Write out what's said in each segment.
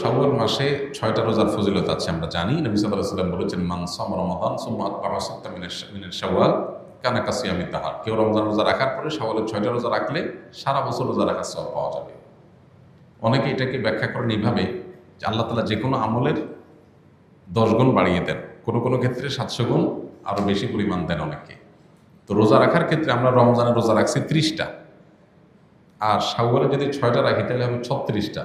শাওয়াল মাসে ছয়টা রোজার ফজিলত আছে, আমরা জানি। নবী সাল্লাহ সাল্লাম বলেছেন, মান সাম রমাদান সুম্মাত পামাসত্তা মিনের মিনের শাওয়াল, কানা কাসিয়ামি তাহার। কেউ রমজান রোজা রাখার পরে শাওয়ালের ছয়টা রোজা রাখলে সারা বছর রোজা রাখার সব পাওয়া যাবে। অনেকে এটাকে ব্যাখ্যা করেন এইভাবে যে আল্লাহ তালা যে কোনো আমলের দশ গুণ বাড়িয়ে দেন। কোনো কোনো ক্ষেত্রে সাতশো গুণ আরও বেশি পরিমাণ দেন অনেকে। তো রোজা রাখার ক্ষেত্রে আমরা রমজানের রোজা রাখছি ত্রিশটা। আর শাওয়ালে যদি ছয়টা রাখি, তাহলে হবে ছত্রিশটা।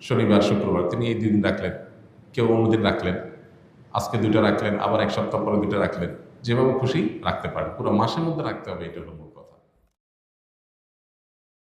শনিবার, শুক্রবার, তিনি এই দুদিন রাখলেন। কেউ অন্যদিন রাখলেন। আজকে দুটো রাখলেন, আবার এক সপ্তাহ পরে দুটো রাখলেন। যেভাবে খুশি রাখতে পারেন। পুরো মাসের মধ্যে রাখতে হবে, এটা হলো।